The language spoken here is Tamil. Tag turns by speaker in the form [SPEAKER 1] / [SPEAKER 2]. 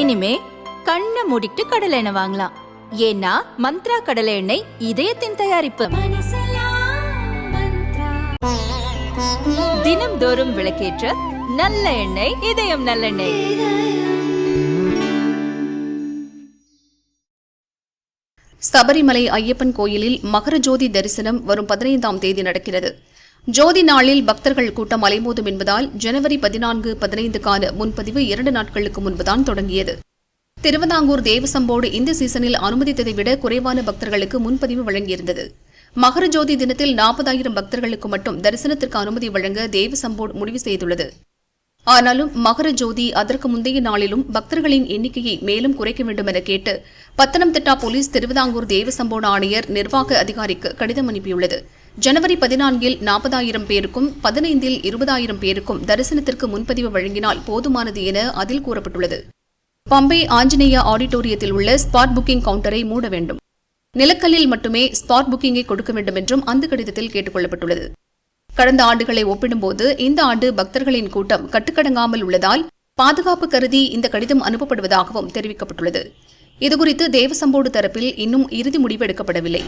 [SPEAKER 1] இனிமே கண்ணை மூடிட்டு கடலை எண்ணெய் வாங்கலாம். ஏன்னா மந்த்ரா கடலை எண்ணெய் இதயத்தின் தயாரிப்பு. தினம்தோறும் விளக்கேற்ற நல்ல எண்ணெய் இதயம் நல்லெண்ணெய்
[SPEAKER 2] சபரிமலை ஐயப்பன் கோயிலில் மகர ஜோதி தரிசனம் வரும் பதினைந்தாம் தேதி நடக்கிறது. ஜோதி நாளில் பக்தர்கள் கூட்டம் அலைமோதும் என்பதால் ஜனவரி பதினான்கு பதினைந்துக்கான முன்பதிவு இரண்டு நாட்களுக்கு முன்புதான் தொடங்கியது. திருவிதாங்கூர் தேவசம்போர்டு இந்த சீசனில் அனுமதித்ததை விட குறைவான பக்தர்களுக்கு முன்பதிவு வழங்கியிருந்தது. மகர ஜோதி தினத்தில் நாற்பதாயிரம் பக்தர்களுக்கு மட்டும் தரிசனத்திற்கு அனுமதி வழங்க தேவசம்போர்டு முடிவு செய்துள்ளது. ஆனாலும் மகர ஜோதி அதற்கு முந்தைய நாளிலும் பக்தர்களின் எண்ணிக்கையை மேலும் குறைக்க வேண்டும் என கேட்டு பத்தனம்திட்டா போலீஸ் திருவிதாங்கூர் தேவசம்போர்டு ஆணையர் நிர்வாக அதிகாரிக்கு கடிதம் அனுப்பியுள்ளது. ஜனவரி பதினான்கில் நாற்பதாயிரம் பேருக்கும் பதினைந்தில் இருபதாயிரம் பேருக்கும் தரிசனத்திற்கு முன்பதிவு வழங்கினால் போதுமானது என அதில் கூறப்பட்டுள்ளது. பம்பை ஆஞ்சநேயா ஆடிட்டோரியத்தில் உள்ள ஸ்பாட் புக்கிங் கவுண்டரை மூட வேண்டும். நிலக்கல்லில் மட்டுமே ஸ்பாட் புக்கிங்கை கொடுக்க வேண்டும் என்றும் அந்த கடிதத்தில் கேட்டுக் கொள்ளப்பட்டுள்ளது கடந்த ஆண்டுகளை ஒப்பிடும்போது இந்த ஆண்டு பக்தர்களின் கூட்டம் கட்டுக்கடங்காமல் உள்ளதால் பாதுகாப்பு கருதி இந்த கடிதம் அனுப்பப்படுவதாகவும் தெரிவிக்கப்பட்டுள்ளது. இதுகுறித்து தேவசம்போடு தரப்பில் இன்னும் இறுதி முடிவு எடுக்கப்படவில்லை.